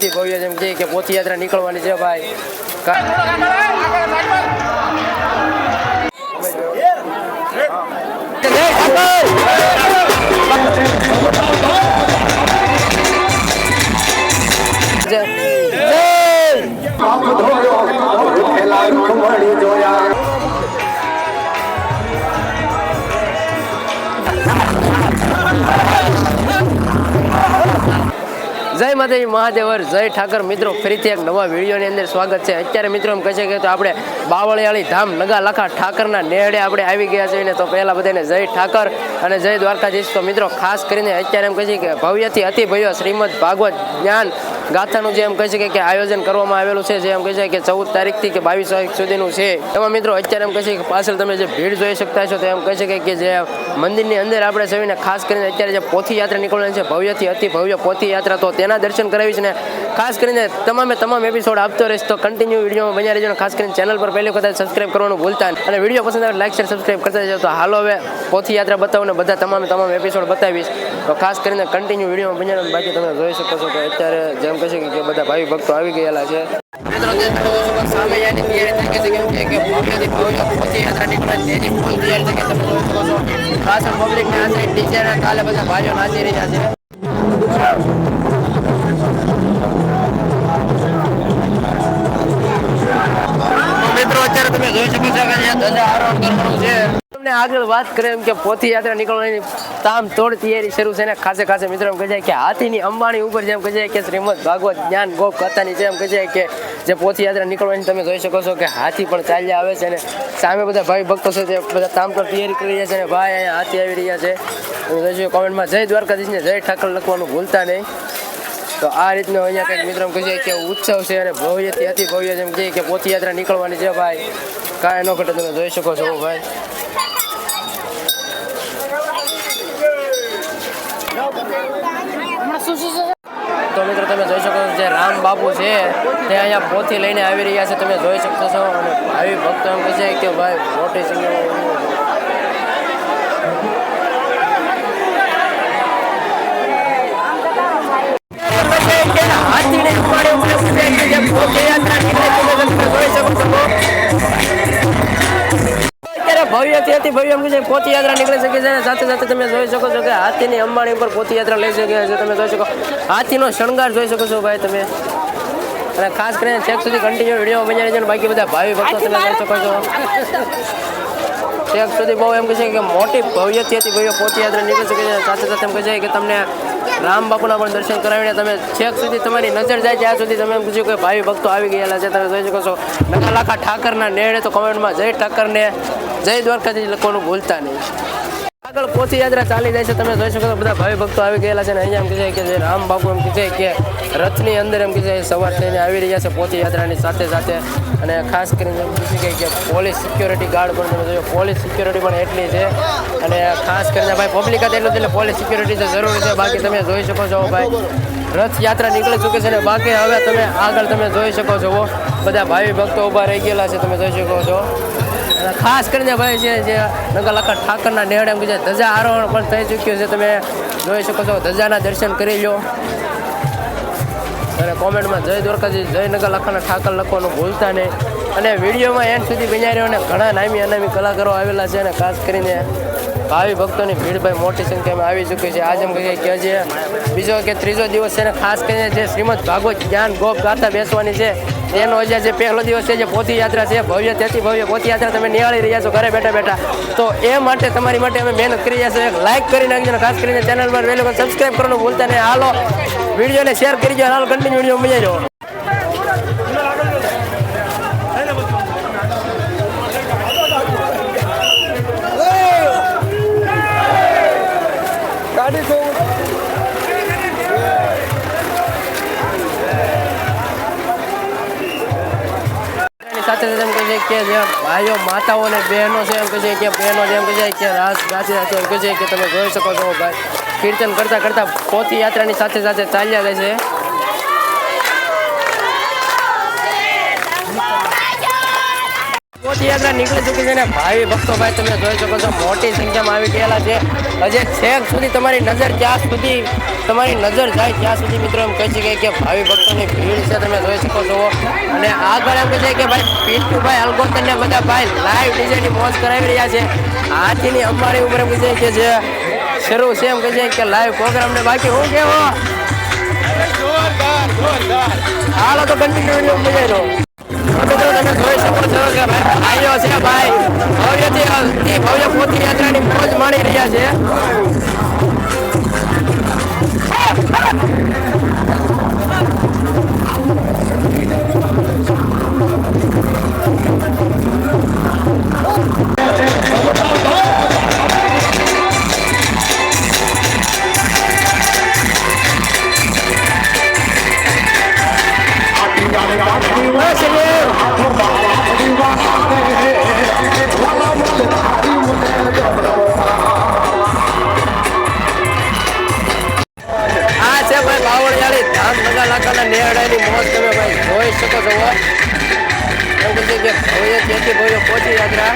અતિ ભવ્ય જેમ કે કે પોથયાત્રા નીકળવાની છે ભાઈ. કા- જય માતાજી મહાદેવર જય ઠાકર. મિત્રો, ફરીથી એક નવા વિડીયોની અંદર સ્વાગત છે. અત્યારે મિત્રો એમ કહે છે કે તો આપણે બાવળિયાળી ધામ નગા લખા ઠાકરના નેહડે આપણે આવી ગયા છીએ ને તો પહેલાં બધાને જય ઠાકર અને જય દ્વારકાધીશ. તો મિત્રો, ખાસ કરીને અત્યારે એમ કહે છે કે ભવ્યથી અતિ ભવ્ય શ્રીમદ ભાગવત જ્ઞાન ગાથાનું જે એમ કહી શકે કે- આયોજન કરવામાં આવેલું છે, જે એમ કહી શકે કે ચૌદ તારીખથી કે બાવીસ તારીખ સુધીનું છે. એમાં મિત્રો અત્યારે એમ કહે છે કે પાછળ તમે જે ભીડ જોઈ શકતા છો તો એમ કહી છે કે- જે મંદિરની અંદર આપણે જઈને ખાસ કરીને અત્યારે જે પોથી યાત્રા નીકળવાની છે, ભવ્યથી અતિ ભવ્ય પોથી યાત્રા તો તેના દર્શન કરાવીશ ને ખાસ કરીને તમામે તમામ એપિસોડ આપતો રહીશ તો કન્ટિન્યુ વિડીયોમાં બન્યા રહેજો અને ખાસ કરીને ચેનલ પર પહેલી વખત સબસ્ક્રાઇબ કરવાનું ભૂલતા નહીં. અને વીડિયો પસંદ આવે લાઈક શેર સબસ્ક્રાઇબ કરતા જજો તો હાલો હવે પોથી યાત્રા બતાવું ને બધા તમામે તમામ એપિસોડ બતાવીશ. તો ખાસ કરીને કન્ટિન્યુ વિડીયોમાં બન્યા રહેજો. બાકી તમે જોઈ શકો છો કે અત્યારે જેમ કહે છે કે- કે બધા ભાઈ ભક્તો આવી ગયેલા છે. મિત્રો, જે તમે જોઈ શકો સામે યાની તૈયારી થઈ ગઈ છે કેમ કે- કે ભવ્યથી ભવ્ય પોથી યાત્રા નીકળે, તેની ફૂલ તૈયારી થઈ ગઈ તમે જોઈ શકો છો. ખાસ પબ્લિક ને આ સાઈડ ડીજે ના કાલે બધા ભાઈઓ નાચી રહ્યા છે. મિત્રો, અત્યારે તમે જોઈ શકો છો કે આરોહણ કરવાનું છે. તમને આગળ વાત કરીએ એમ કે પોથી યાત્રા નીકળવાની તામ તોડ તૈયારી શરૂ છે ને ખાસે ખાસે મિત્રો એમ કહે છે કે હાથીની અંબાણી ઉપર જેમ કહે છે કે શ્રીમદ ભાગવત જ્ઞાન ગોપ કથાની જેમ કહે છે કે જે પોથી યાત્રા નીકળવાની તમે જોઈ શકો છો કે હાથી પણ ચાલ્યા આવે છે ને સામે બધા ભાઈ ભક્તો છે તે બધા તામ તોડ તૈયારી કરી રહ્યા છે અને ભાઈ અહીંયા હાથી આવી રહ્યા છે. તમે જોઈજો કોમેન્ટમાં જય દ્વારકાધીશને જય ઠાકર લખવાનું ભૂલતા નહીં. તો આ રીતનો અહીંયા કંઈક મિત્રો એમ કે ઉત્સવ છે અને ભવ્યથી અતિ ભવ્ય જેમ કહે કે પોથીયાત્રા નીકળવાની છે ભાઈ. કાંઈ ન ઘટે તમે જોઈ શકો છો ભાઈ. તો મિત્રો તમે જોઈ શકો છો જે રામ બાપુ છે, તે અહીંયા પોથી લઈને આવી રહ્યા છે, તમે જોઈ શકો છો. અને ભાવિ ભક્તો એમ કહે છે કે ભાઈ મોટી સંખ્યામાં ભવ્યથી ભાઈ એમ કે છે પોથયાત્રા નીકળી શકે છે સાથે સાથે તમે જોઈ શકો છો કે હાથીની અંબાણી ઉપર પોથયાત્રા લઈ શકે છે. તમે જોઈ શકો. હાથીનો શણગાર જોઈ શકો છો ભાઈ તમે. અને ખાસ કરીને છેક સુધી કન્ટિન્યુ વીડિયો બની છે બાકી બધા ભાવિ ભક્તો તમે જોઈ શકો છો. છેક સુધી બહુ એમ કહે છે કે મોટી ભવ્યથી હતી ભવ્ય પોથયાત્રા નીકળી શકે છે સાથે સાથે એમ કહે છે કે તમને રામ બાપુના પણ દર્શન કરાવીને તમે છેક સુધી તમારી નજર જાય ત્યાં સુધી તમે એમ કીધું કે ભાઈ ભક્તો આવી ગયેલા છે. તમે જોઈ શકો છો. નકા લાખા ઠાકરના નેડે તો કમેન્ટમાં જય ઠાકરને. જય દ્વારકાથી લખવાનું ભૂલતા નહીં. આગળ પોથી યાત્રા ચાલી જાય છે. તમે જોઈ શકો બધા ભાઈ ભક્તો આવી ગયેલા છે અને અહીંયા એમ કહે છે કે રામ બાપુ એમ કહે કે રથની અંદર એમ કહે છે સવાર થઈને આવી રહ્યા છે પોથી યાત્રાની સાથે સાથે. અને ખાસ કરીને એમ કહે કે પોલીસ સિક્યોરિટી ગાર્ડ પણ તમે જોયો, પોલીસ સિક્યોરિટી પણ એટલી છે. અને ખાસ કરીને ભાઈ પબ્લિક જ એટલું એટલે પોલીસ સિક્યોરિટી તો જરૂરી છે. બાકી તમે જોઈ શકો છો ભાઈ રથયાત્રા નીકળી ચૂકી છે અને બાકી હવે તમે આગળ તમે જોઈ શકો છો. બધા ભાવિ ભક્તો ઊભા રહી ગયેલા છે, તમે જોઈ શકો છો. ખાસ કરીને ભાઈ છે જે નગરલખા ઠાકરના નેહડે છે, ધજા આરોહણ પણ થઈ ચૂક્યું છે. તમે જોઈ શકો છો, ધજાના દર્શન કરી લો અને કોમેન્ટમાં જય દ્વારકાજી, જય નગર લખાના ઠાકર લખવાનું ભૂલતા નહીં. અને વિડીયોમાં એન્ડ સુધી બન્યા અને ઘણા નામી અનામી કલાકારો આવેલા છે અને ખાસ કરીને ભાવિ ભક્તોની ભીડ ભાઈ મોટી સંખ્યામાં આવી ચૂકી છે. આજે એમ કહીએ કે જે બીજો કે ત્રીજો દિવસ છે ને ખાસ કરીને જે શ્રીમદ ભાગવત જ્ઞાન ગોપ ગાથા બેસવાની છે. એનો આજે જે પહેલો દિવસ છે, જે પોથી યાત્રા છે, ભવ્ય તેથી ભવ્ય પોથી યાત્રા તમે નિહાળી રહ્યા છો ઘરે બેઠા બેઠા. તો એ માટે, તમારી માટે અમે મહેનત કરી રહ્યા છીએ. લાઇક કરી નાખજો ખાસ કરીને ચેનલ પર વહેલો સબસ્ક્રાઈબ કરવાનું ભૂલતા નહીં. હાલો વિડીયોને શેર કરી દો હાલ કન્ટિન્યુ વીડિયો મજા રહ્યો. કે જે ભાઈઓ માતાઓ અને બહેનો છે, એમ કહે છે કે બહેનો જેમ કહે છે કે રાસ ગાતી રાખે એમ કહે છે કે તમે જોઈ શકો છો ભાઈ. કીર્તન કરતાં કરતાં પોથી યાત્રાની સાથે સાથે ચાલ્યા રહે છે. પોથી યાત્રા નીકળી ચૂકી છે ને ભાવિ ભક્તો ભાઈ, તમે જોઈ શકો છો મોટી સંખ્યામાં આવી ગયેલા છે. હજી છેક સુધી તમારી નજર ક્યાં સુધી તમારી નજર જાય ત્યાં સુધી મિત્રો એમ કહી શકાય કે ભાવિ ભક્તોની ભીડ છે, તમે જોઈ શકો છો. અને આગળ એમ કહે છે કે ભાઈ પિન્ટુભાઈ અલગોતર ને બધા ભાઈ લાઈવ ડીજેની મોજ કરાવી રહ્યા છે. હાથીની અમારી ઉપર એમ કહે કે જે શરૂ છે, એમ કહે છે કે લાઈવ પ્રોગ્રામ ને બાકી હું કેવો? હાલો તો કન્ટિન્યુ વીડિયો મજા રહ્યો. મિત્રો, તમે જોઈ શકો છો કે ભાઈ, ભાઈઓ છે ભાઈ, ભવ્યથી ભવ્ય પોતી યાત્રાની મોજ માણી રહ્યા છે. શકો છો એવું બધું કે ભવ્ય ત્યાંથી પહોંચી યાત્રા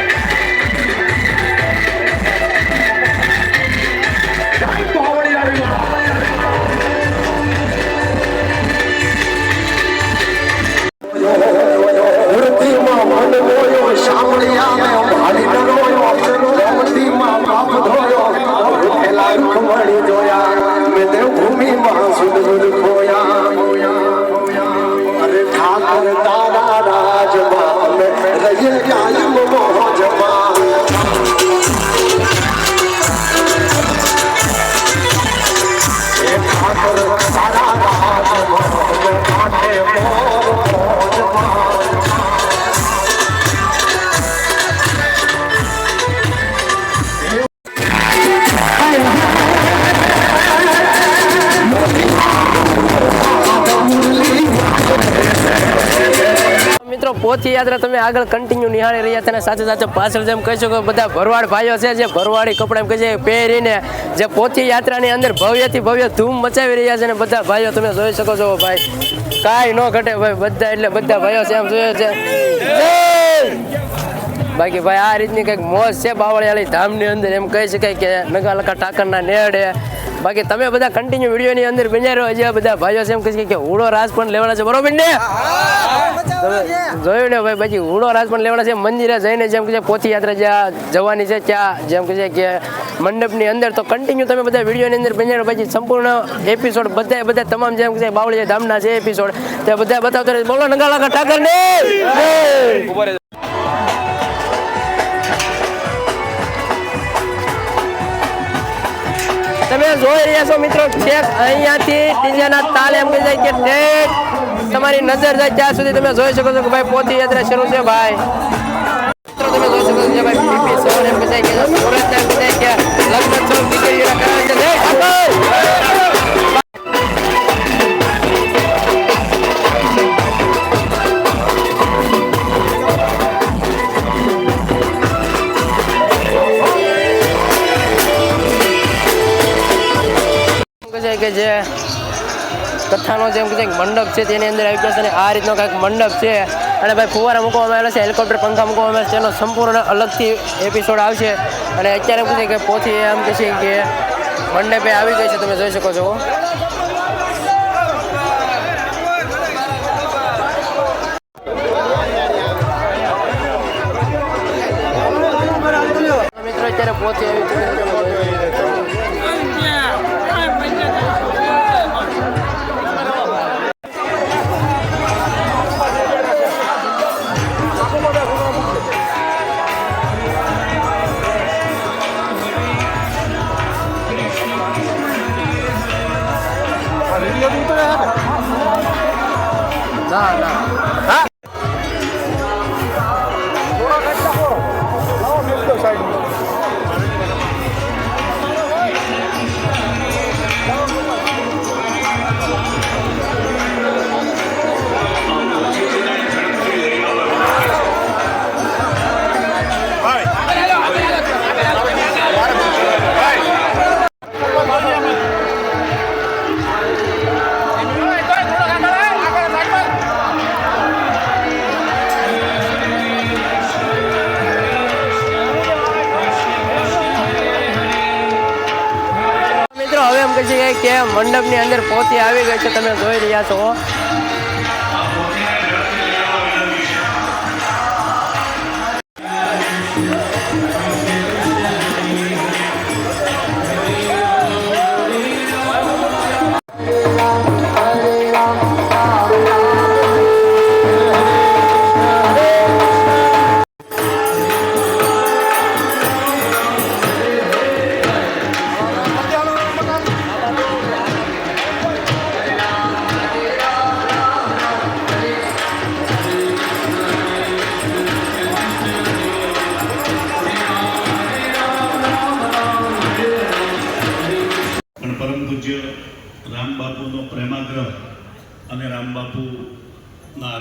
પોથી યાત્રા તમે આગળ કન્ટિન્યુ નિહાળી રહ્યા તેના સાથે સાથે પાછળ જેમ કહી શકો બધા ભરવાડ ભાઈઓ છે, જે ભરવાડી કપડા એમ કહે છે પહેરીને જે પોથી યાત્રાની અંદર ભવ્યથી ભવ્ય ધૂમ મચાવી રહ્યા છે અને બધા ભાઈઓ તમે જોઈ શકો છો ભાઈ, કાંઈ ન ઘટે ભાઈ, બધા એટલે બધા ભાઈઓ છે, એમ જોયો છે! બાકી ભાઈ આ રીતની કંઈક મોજ છે બાવળિયાળી ધામની અંદર. એમ કહી શકાય કે નગાલકા ઠાકરના નેડે. બાકી તમે બધા કન્ટિન્યુ વિડીયોની અંદર બન્યા રહ્યો છે બધા ભાઈઓ છે એમ કહી કે હુડો રાસ પણ લેવાના છે. બરોબર ને? જોયું ને ભાઈ પછી હુડો રાસ પણ લેવાના છે. મંદિરે જઈને જેમ કે પોથી યાત્રા જ્યાં જવાની છે, ત્યાં જેમ કે કે મંડપની અંદર તો કન્ટિન્યુ તમે બધા વિડીયોની અંદર બન્યા પછી સંપૂર્ણ એપિસોડ બધા બધા તમામ જેમ કે બાવળિયા ધામના છે એપિસોડ તે બધા બતાવતા બોલો નગાલકા ઠાકર તમે જોઈ રહ્યા છો મિત્રો છેક અહીંયાથી ત્રીજાના તાલ એમ કહી જાય કે ઠેક તમારી નજર જાય ત્યાં સુધી તમે જોઈ શકો છો કે ભાઈ પોથી યાત્રા શરૂ છે, ભાઈ. તમે જોઈ શકો છો કે સુરત એમ કહી જાય લગ્ન દીકરીઓના કરાવે છે કે જે કથાનો જેમ કે કે મંડપ છે તેની અંદર આવી ગયો છે અને આ રીતનો કાંઈક મંડપ છે. અને ભાઈ ફુવારા મૂકવામાં આવેલા છે, હેલિકોપ્ટર, પંખા મૂકવામાં આવેલા છે, તેનો સંપૂર્ણ અલગથી એપિસોડ આવશે. અને અત્યારે એમ છે કે પોથી એમ કહે છે કે મંડપે આવી ગઈ છે, તમે જોઈ શકો છો. મિત્રો, અત્યારે પોથી આવી મંડપની અંદર પહોંચી આવી ગઈ છે તમે જોઈ રહ્યા છો.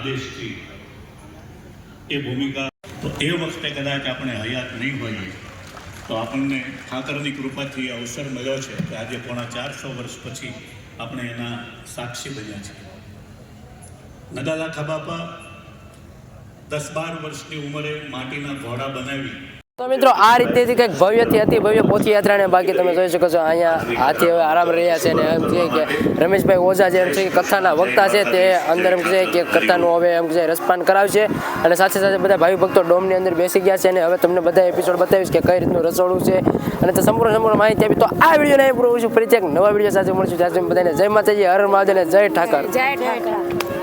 આદેશથી એ ભૂમિકા તો એ વખતે કદાચ આપણે હયાત નહીં હોઈએ તો આપણને ઠાકરની કૃપાથી અવસર મળ્યો છે કે આજે પોણા ચારસો વર્ષ પછી આપણે એના સાક્ષી બન્યા છીએ. નગાલાખા ખબાપા દસ બાર વર્ષની ઉંમરે માટીના ઘોડા બનાવી તો મિત્રો, આ રીતેથી કંઈક ભવ્યથી અતિ ભવ્ય પોથી યાત્રાને બાકી તમે જોઈ શકો છો, અહીંયા હાથી હવે આરામ રહ્યા છે અને એમ છે કે રમેશભાઈ ઓઝા જે એમ છે કથાના વક્તા છે તે અંદર એમ છે કે કથાનું હવે એમ છે રસપાન કરાવશે અને સાથે સાથે બધા ભાઈ ભક્તો ડોમની અંદર બેસી ગયા છે અને હવે તમને બધા એપિસોડ બતાવીશ કે કઈ રીતનું રસોડું છે અને તો સંપૂર્ણ સંપૂર્ણ માહિતી આપી. તો આ વિડીયોને પૂરું છું ફરીથી એક નવા વીડિયો સાથે મળશું. ત્યાં બધાને જય માતાજી, હર મહાદેવ જય ઠાકર. જય ઠાકર.